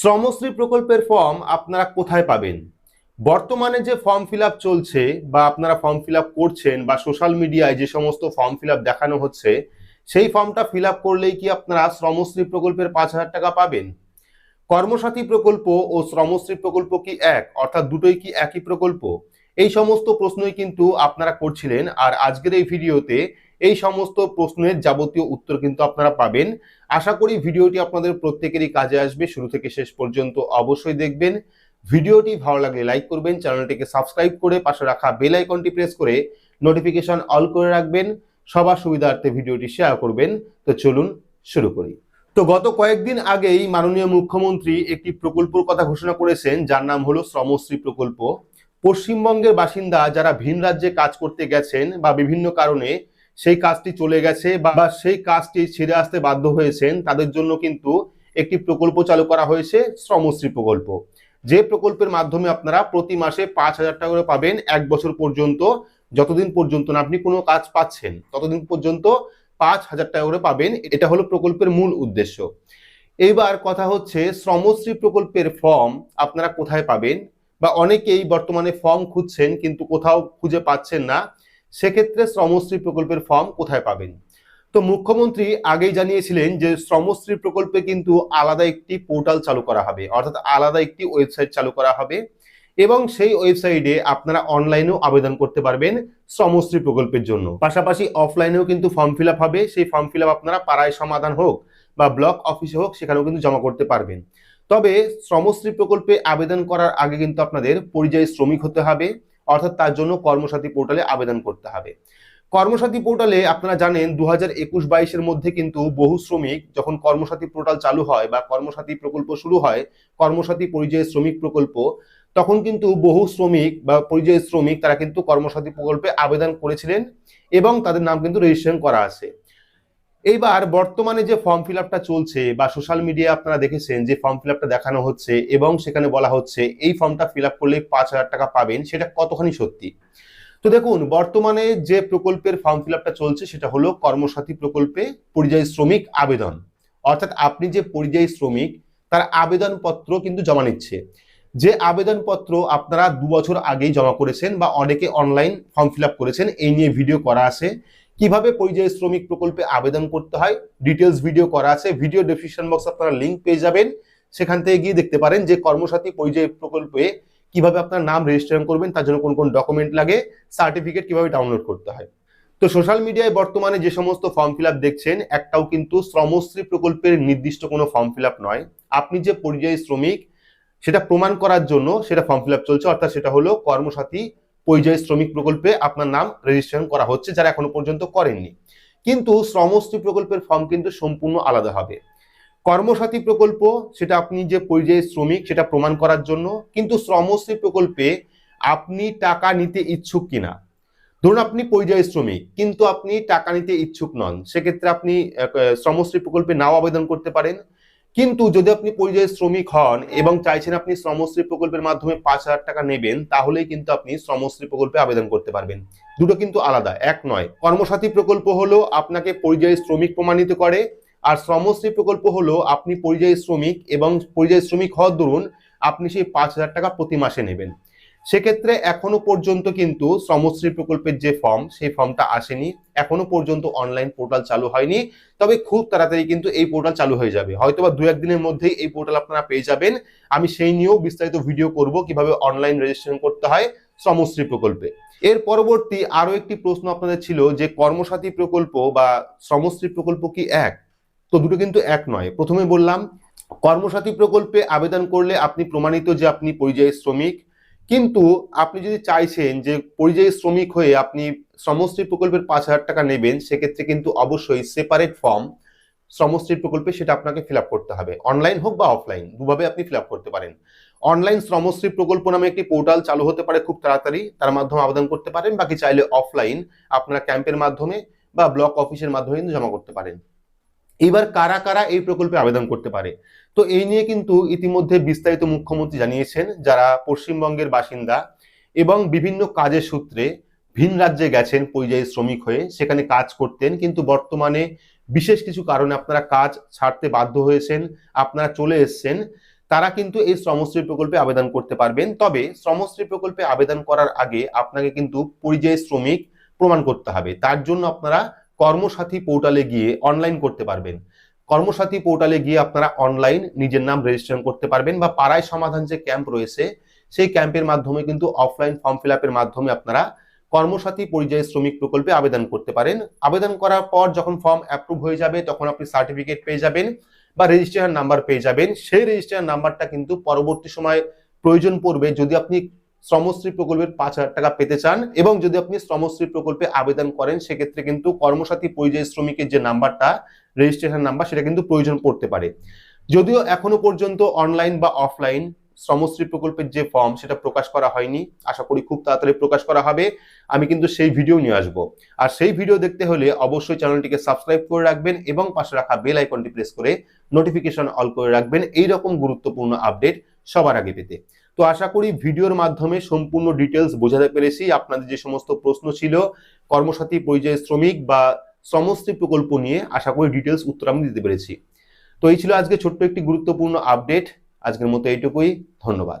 শ্রমশ্রী প্রকল্পের ফর্ম আপনারা কোথায় পাবেন? বর্তমানে যে ফর্ম ফিল চলছে বা আপনারা ফর্ম ফিল করছেন বা সোশ্যাল মিডিয়ায় যে সমস্ত ফর্ম ফিল দেখানো হচ্ছে, সেই ফর্মটা ফিল করলেই কি আপনারা শ্রমশ্রী প্রকল্পের পাঁচ হাজার টাকা পাবেন? কর্মসাথী প্রকল্প ও শ্রমশ্রী প্রকল্প কি এক? অর্থাৎ দুটোই কি একই প্রকল্প? এই সমস্ত প্রশ্নই কিন্তু আপনারা করছিলেন, আর আজকের এই ভিডিওতে এই সমস্ত প্রশ্নের যাবতীয় উত্তর কিন্তু আপনারা পাবেন। আশা করি ভিডিওটি আপনাদের প্রত্যেকেরই কাজে আসবে। শুরু থেকে শেষ পর্যন্ত অবশ্যই দেখবেন। ভিডিওটি ভালো লাগলে লাইক করবেন, চ্যানেলটিকে সাবস্ক্রাইব করে পাশে রাখা বেল আইকনটি প্রেস করে নোটিফিকেশন অল করে রাখবেন। সবার সুবিধার্থে ভিডিওটি শেয়ার করবেন। তো চলুন শুরু করি। তো গত কয়েকদিন আগেই মাননীয় মুখ্যমন্ত্রী একটি প্রকল্পের কথা ঘোষণা করেছেন, যার নাম হলো শ্রমশ্রী প্রকল্প। পশ্চিমবঙ্গের বাসিন্দা যারা ভিন রাজ্যে কাজ করতে গেছেন বা বিভিন্ন কারণে সেই কাজটি চলে গেছে বা সেই কাজটি ছেড়ে আসতে বাধ্য হয়েছেন, তাদের জন্য কিন্তু একটি প্রকল্প চালু করা হয়েছে, শ্রমশ্রী প্রকল্প। যে প্রকল্পের মাধ্যমে আপনারা প্রতি মাসে পাঁচ হাজার টাকা করে পাবেন এক বছর পর্যন্ত, যতদিন পর্যন্ত না আপনি কোনো কাজ পাচ্ছেন, ততদিন পর্যন্ত পাঁচ হাজার টাকা করে পাবেন, এটা হলো প্রকল্পের মূল উদ্দেশ্য। এইবার কথা হচ্ছে, শ্রমশ্রী প্রকল্পের ফর্ম আপনারা কোথায় পাবেন? বা অনেকেই বর্তমানে ফর্ম খুঁজছেন, কিন্তু কোথাও খুঁজে পাচ্ছেন না। সেক্ষেত্রে শ্রমশ্রী প্রকল্পের ফর্ম কোথায় পাবেন? তো মুখ্যমন্ত্রী আগেই জানিয়েছিলেন যে শ্রমশ্রী প্রকল্পে কিন্তু আলাদা একটি পোর্টাল চালু করা হবে, অর্থাৎ আলাদা একটি ওয়েবসাইট চালু করা হবে এবং সেই ওয়েবসাইটে আপনারা অনলাইনেও আবেদন করতে পারবেন শ্রমশ্রী প্রকল্পের জন্য। পাশাপাশি অফলাইনেও কিন্তু ফর্ম ফিল হবে, সেই ফর্ম ফিল আপনারা পাড়ায় সমাধান হোক বা ব্লক অফিসে হোক সেখানেও কিন্তু জমা করতে পারবেন। তবে শ্রমশ্রী প্রকল্পে আবেদন করার আগে কিন্তু আপনাদের পরিযায়ী শ্রমিক হতে হবে অর্থাৎ তার জন্য কর্মসাথী পোর্টালে আবেদন করতে হবে। কর্মসাথী পোর্টালে আপনারা জানেন দু হাজার একুশ বাইশের মধ্যে কিন্তু বহু শ্রমিক যখন কর্মসাথী পোর্টাল চালু হয় বা কর্মসাথী প্রকল্প শুরু হয়, কর্মসাথী পরিযায়ী শ্রমিক প্রকল্প, তখন কিন্তু বহু শ্রমিক বা পরিযায়ী শ্রমিক তারা কিন্তু কর্মসাথী প্রকল্পে আবেদন করেছিলেন এবং তাদের নাম কিন্তু রেজিস্ট্রেশন করা আছে। এইবার বর্তমানে যে ফর্ম ফিল চলছে বা সোশ্যাল মিডিয়া আপনারা দেখেছেন যে ফর্ম ফিল দেখানো হচ্ছে এবং সেখানে বলা হচ্ছে এই ফর্মটা ফিল করলে পাঁচ হাজার টাকা পাবেন, সেটা কতখানি সত্যি? তো দেখুন, বর্তমানে যে প্রকল্পের ফর্ম ফিল চলছে সেটা হলো কর্মসাথী প্রকল্পে পরিযায়ী শ্রমিক আবেদন। অর্থাৎ আপনি যে পরিযায়ী শ্রমিক, তার আবেদনপত্র কিন্তু জমা নিচ্ছে। যে আবেদনপত্র আপনারা দু বছর আগেই জমা করেছেন বা অনেকে অনলাইন ফর্ম ফিল করেছেন, এই নিয়ে ভিডিও করা আছে। কীভাবে পরিযায়ী শ্রমিক প্রকল্পে আবেদন করতে হয় ডিটেলস ভিডিও করা আছে ভিডিও ডেসক্রিপশন বক্স আপনারা লিঙ্ক পেয়ে যাবেন। সেখান থেকে গিয়ে দেখতে পারেন যে কর্মসাথী পরিযায়ী প্রকল্পে কীভাবে আপনার নাম রেজিস্ট্রেশন করবেন, তার জন্য কোন কোন ডকুমেন্ট লাগে সার্টিফিকেট কীভাবে ডাউনলোড করতে হয়। তো সোশ্যাল মিডিয়ায় বর্তমানে যে সমস্ত ফর্ম ফিল দেখছেন, একটাও কিন্তু শ্রমশ্রী প্রকল্পের নির্দিষ্ট কোনো ফর্ম ফিল নয়। আপনি যে পরিযায়ী শ্রমিক, সেটা প্রমাণ করার জন্য সেটা ফর্ম ফিল চলছে, অর্থাৎ সেটা হলো কর্মসাথী পরিযায়ী শ্রমিক প্রকল্পে আপনার নাম রেজিস্ট্রেশন করা হচ্ছে, যারা এখনও পর্যন্ত করেননি। কিন্তু শ্রমশ্রী প্রকল্পের ফর্ম কিন্তু সম্পূর্ণ আলাদা হবে। কর্মসাথী প্রকল্প, সেটা আপনি যে পরিযায়ী শ্রমিক, সেটা প্রমাণ করার জন্য, কিন্তু শ্রমশ্রী প্রকল্পে আপনি টাকা নিতে ইচ্ছুক কিনা? ধরুন আপনি পরিযায়ী শ্রমিক, কিন্তু আপনি টাকা নিতে ইচ্ছুক নন, সেক্ষেত্রে আপনি শ্রমশ্রী প্রকল্পে নাও আবেদন করতে পারেন। কিন্তু যদি আপনি পরিযায়ী শ্রমিক হন এবং চাইছেন আপনি শ্রমশ্রী প্রকল্পের মাধ্যমে পাঁচ হাজার টাকা নেবেন, তাহলেই কিন্তু আপনি শ্রমশ্রী প্রকল্পে আবেদন করতে পারবেন। দুটো কিন্তু আলাদা, এক নয়। কর্মসাথী প্রকল্প হলো আপনাকে পরিযায়ী শ্রমিক প্রমাণিত করে, আর শ্রমশ্রী প্রকল্প হলো আপনি পরিযায়ী শ্রমিক এবং পরিযায়ী শ্রমিক হওয়ার দরুন আপনি সেই পাঁচ হাজার টাকা প্রতি মাসে নেবেন। সেক্ষেত্রে এখনও পর্যন্ত কিন্তু শ্রমশ্রী প্রকল্পের যে ফর্ম, সেই ফর্মটা আসেনি। এখনও পর্যন্ত অনলাইন পোর্টাল চালু হয়নি। তবে খুব তাড়াতাড়ি কিন্তু এই পোর্টাল চালু হয়ে যাবে। হয়তো বা দু একদিনের মধ্যেই এই পোর্টাল আপনারা পেয়ে যাবেন। আমি সেই নিয়েও বিস্তারিত ভিডিও করব কীভাবে অনলাইন রেজিস্ট্রেশন করতে হয় শ্রমশ্রী প্রকল্পে। এর পরবর্তী আরও একটি প্রশ্ন আপনাদের ছিল যে কর্মসাথী প্রকল্প বা শ্রমশ্রী প্রকল্প কি এক? তো দুটো কিন্তু এক নয়। প্রথমে বললাম, কর্মসাথী প্রকল্পে আবেদন করলে আপনি প্রমাণিত যে আপনি পরিযায়ী শ্রমিক। কিন্তু আপনি যদি চাইছেন যে পরিযায়ী শ্রমিক হয়ে আপনি শ্রমশ্রী প্রকল্পের পাঁচ হাজার টাকা নেবেন, সেক্ষেত্রে কিন্তু অবশ্যই সেপারেট ফর্ম শ্রমশ্রী প্রকল্পে সেটা আপনাকে ফিল করতে হবে। অনলাইন হোক বা অফলাইন দুভাবে আপনি ফিল করতে পারেন। অনলাইন শ্রমশ্রী প্রকল্প নামে একটি পোর্টাল চালু হতে পারে খুব তাড়াতাড়ি। তার মাধ্যমে আবেদন করতে পারেন, বাকি চাইলে অফলাইন আপনারা ক্যাম্পের মাধ্যমে বা ব্লক অফিসের মাধ্যমে কিন্তু জমা করতে পারেন। এবার কারা কারা এই প্রকল্পে আবেদন করতে পারে? তো এই নিয়ে কিন্তু ইতিমধ্যে বিস্তারিত মুখ্যমন্ত্রী জানিয়েছেন যারা পশ্চিমবঙ্গের বাসিন্দা এবং বিভিন্ন কাজের সূত্রে ভিন রাজ্যে গেছেন পরিযায়ী শ্রমিক হয়ে, সেখানে কাজ করতেন, কিন্তু বর্তমানে বিশেষ কিছু কারণে আপনারা কাজ ছাড়তে বাধ্য হয়েছেন, আপনারা চলে এসছেন, তারা কিন্তু এই শ্রমশ্রী প্রকল্পে আবেদন করতে পারবেন। তবে শ্রমশ্রী প্রকল্পে আবেদন করার আগে আপনাকে কিন্তু পরিযায়ী শ্রমিক প্রমাণ করতে হবে। তার জন্য আপনারা কর্মসাথী পোর্টালে গিয়ে অনলাইন করতে পারবেন। কর্মসাথী পোর্টালে গিয়ে আপনারা অনলাইন নিজের নাম রেজিস্ট্রেশন করতে পারবেন বা পাড়ায় সমাধান যে ক্যাম্প রয়েছে, সেই ক্যাম্পের মাধ্যমে কিন্তু অফলাইন ফর্ম ফিল মাধ্যমে আপনারা কর্মসাথী পরিযায়ী শ্রমিক প্রকল্পে আবেদন করতে পারেন। আবেদন করার পর যখন ফর্ম অ্যাপ্রুভ হয়ে যাবে, তখন আপনি সার্টিফিকেট পেয়ে যাবেন বা রেজিস্ট্রেশন নাম্বার পেয়ে যাবেন। সেই রেজিস্ট্রেশন নাম্বারটা কিন্তু পরবর্তী সময় প্রয়োজন পড়বে। যদি আপনি শ্রমশ্রী প্রকল্পের পাঁচ হাজার টাকা পেতে চান এবং যদি আপনি শ্রমশ্রী প্রকল্পে আবেদন করেন, সেক্ষেত্রে কিন্তু কর্মসাথী পরিযায়ী শ্রমিকের যে নাম্বারটা রেজিস্ট্রেশন নাম্বার সেটা কিন্তু প্রয়োজন পড়তে পারে। যদিও এখনও পর্যন্ত অনলাইন বা অফলাইন শ্রমশ্রী প্রকল্পের যে ফর্ম সেটা প্রকাশ করা হয়নি। আশা করি খুব তাড়াতাড়ি প্রকাশ করা হবে। আমি কিন্তু সেই ভিডিও নিয়ে আসব। আর সেই ভিডিও দেখতে হলে অবশ্যই চ্যানেলটিকে সাবস্ক্রাইব করে রাখবেন এবং পাশে রাখা বেল আইকনটি প্রেস করে নোটিফিকেশন অল করে রাখবেন। এই রকম গুরুত্বপূর্ণ আপডেট সবার আগে পেতে। তো আশা করি ভিডিওর মাধ্যমে সম্পূর্ণ ডিটেলস বোঝাতে পেরেছি। আপনাদের যে সমস্ত প্রশ্ন ছিল, কর্মসাথী, পরিযায়ী শ্রমিক বা শ্রমশ্রী প্রকল্প নিয়ে আশা করি ডিটেলস উত্তর আমি দিতে পেরেছি। তো এই ছিল আজকে ছোট্ট একটি গুরুত্বপূর্ণ আপডেট আজকের মতো এইটুকুই। ধন্যবাদ।